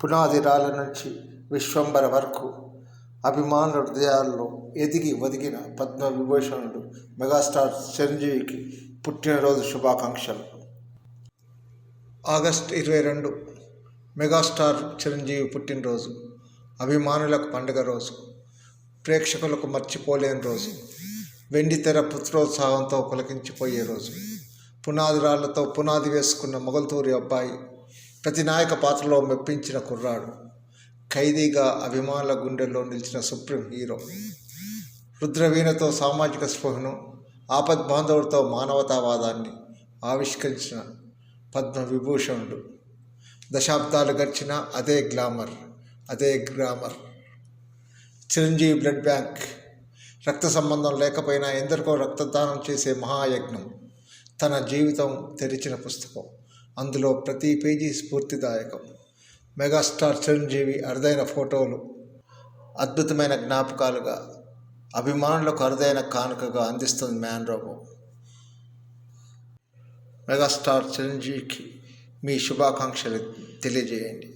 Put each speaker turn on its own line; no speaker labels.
పునాది రాళ్ళ నుంచి విశ్వంబర వరకు అభిమానుల హృదయాల్లో ఎదిగి ఒదిగిన పద్మ విభూషణుడు మెగాస్టార్ చిరంజీవికి పుట్టినరోజు శుభాకాంక్షలు. ఆగస్ట్ ఇరవై రెండు మెగాస్టార్ చిరంజీవి పుట్టినరోజు అభిమానులకు పండుగ రోజు ప్రేక్షకులకు మర్చిపోలేని రోజు వెండి తెర పుత్రోత్సాహంతో పులకించిపోయే రోజు పునాది రాళ్ళతో పునాది వేసుకున్న మొగల్తూరి అబ్బాయి ప్రతి నాయక పాత్రలో మెప్పించిన కుర్రాడు. ఖైదీగా అభిమానుల గుండెల్లో నిలిచిన సుప్రీం హీరో. రుద్రవీణతో సామాజిక స్పృహను ఆపద్బాంధవుడితో మానవతావాదాన్ని ఆవిష్కరించిన పద్మ విభూషణుడు దశాబ్దాలు గడిచిన అదే గ్లామర్ అదే గ్రామర్. Chiranjeevi blood bank. రక్త సంబంధం లేకపోయినా ఎందరికో రక్తదానం చేసే మహాయజ్ఞం తన జీవితం తెరిచిన పుస్తకం. అందులో ప్రతి పేజీ స్ఫూర్తిదాయకం. మెగాస్టార్ చిరంజీవి అరుదైన ఫోటోలు అద్భుతమైన జ్ఞాపకాలుగా అభిమానులకు అరుదైన కానుకగా అందిస్తుంది మ్యాన్ రోబో మెగాస్టార్ చిరంజీవికి మీ శుభాకాంక్షలు తెలియజేయండి.